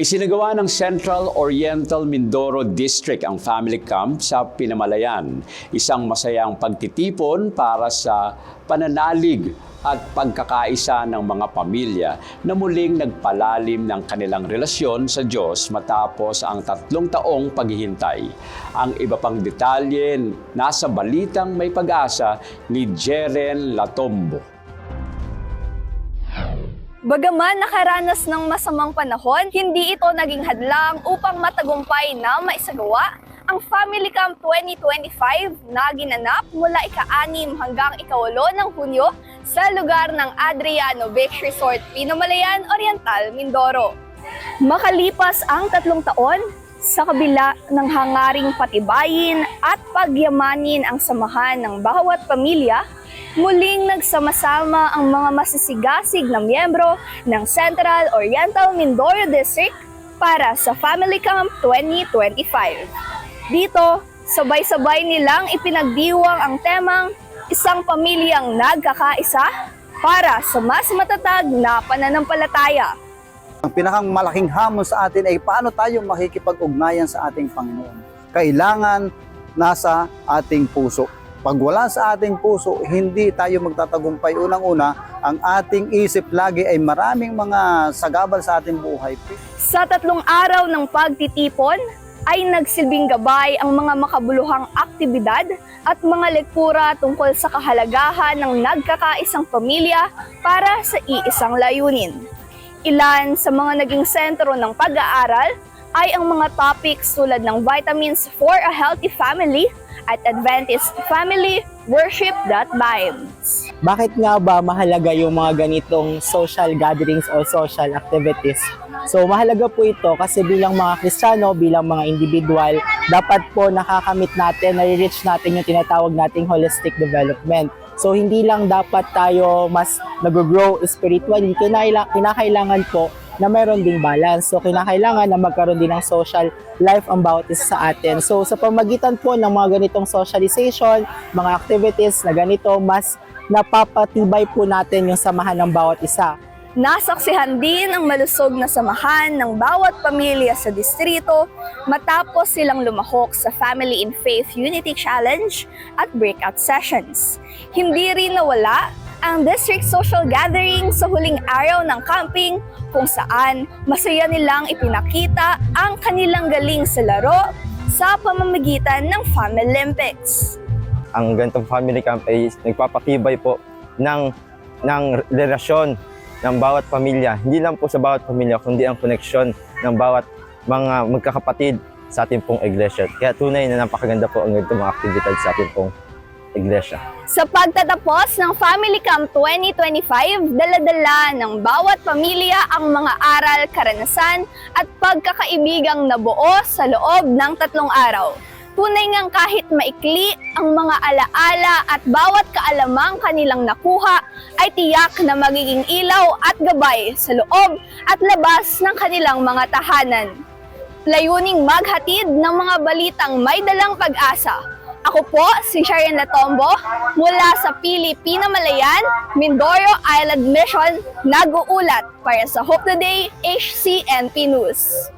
Isinagawa ng Central Oriental Mindoro District ang family camp sa Pinamalayan. Isang masayang pagtitipon para sa pananalig at pagkakaisa ng mga pamilya na muling nagpalalim ng kanilang relasyon sa Diyos matapos ang tatlong taong paghihintay. Ang iba pang detalye nasa balitang may pag-asa ni Jeren Latombo. Bagaman nakaranas ng masamang panahon, hindi ito naging hadlang upang matagumpay na maisagawa ang Family Camp 2025 na ginanap mula ika-anim hanggang ikawalo ng Hunyo sa lugar ng Adriano Beach Resort, Pinamalayan Oriental, Mindoro. Makalipas ang tatlong taon, sa kabila ng hangaring patibayin at pagyamanin ang samahan ng bawat pamilya, muling nagsama-sama ang mga masisigasig na miyembro ng Central Oriental Mindoro District para sa Family Camp 2025. Dito, sabay-sabay nilang ipinagdiwang ang temang isang pamilyang nagkakaisa para sa mas matatag na pananampalataya. Ang pinakang malaking hamon sa atin ay paano tayo makikipag-ugnayan sa ating Panginoon. Kailangan nasa ating puso. Pag wala sa ating puso, hindi tayo magtatagumpay. Unang-una, ang ating isip lagi ay maraming mga sagabal sa ating buhay. Sa tatlong araw ng pagtitipon, ay nagsilbing gabay ang mga makabuluhang aktibidad at mga lektura tungkol sa kahalagahan ng nagkakaisang pamilya para sa iisang layunin. Ilan sa mga naging sentro ng pag-aaral ay ang mga topics tulad ng Vitamins for a Healthy Family at Adventist Family Worship.vibes. bakit nga ba mahalaga yung mga ganitong social gatherings or social activities? So mahalaga po ito kasi bilang mga Kristiyano, bilang mga individual, dapat po nakakamit natin, nare-reach natin yung tinatawag nating holistic development. So hindi lang dapat tayo mas nag-grow spiritually, kinakailangan po na meron ding balance. So kinakailangan na magkaroon din ng social life ang bawat isa sa atin. So sa pamagitan po ng mga ganitong socialization, mga activities na ganito, mas napapatibay po natin yung samahan ng bawat isa. Nasaksihan din ang malusog na samahan ng bawat pamilya sa distrito matapos silang lumahok sa Family in Faith Unity Challenge at breakout sessions. Hindi rin nawala ang district social gathering sa huling araw ng camping kung saan masaya nilang ipinakita ang kanilang galing sa laro sa pamamagitan ng Family Olympics. ang ganitong family camp ay nagpapatibay po ng, ng relasyon ng bawat pamilya. Hindi lang po sa bawat pamilya, kundi ang koneksyon ng bawat mga magkakapatid sa ating pong iglesia. Kaya tunay na napakaganda po ang ganitong mga aktibidad sa ating pong iglesia. Sa pagtatapos ng Family Camp 2025, daladala ng bawat pamilya ang mga aral, karanasan at pagkakaibigang nabuo sa loob ng tatlong araw. Tunay ngang kahit maikli ang mga alaala at bawat kaalamang kanilang nakuha ay tiyak na magiging ilaw at gabay sa loob at labas ng kanilang mga tahanan. Layuning maghatid ng mga balitang may dalang pag-asa ako po si Sharon Latombo mula sa Pilipina Malayan, Mindoro Island Mission, nag-uulat para sa Hope Today HCNP News.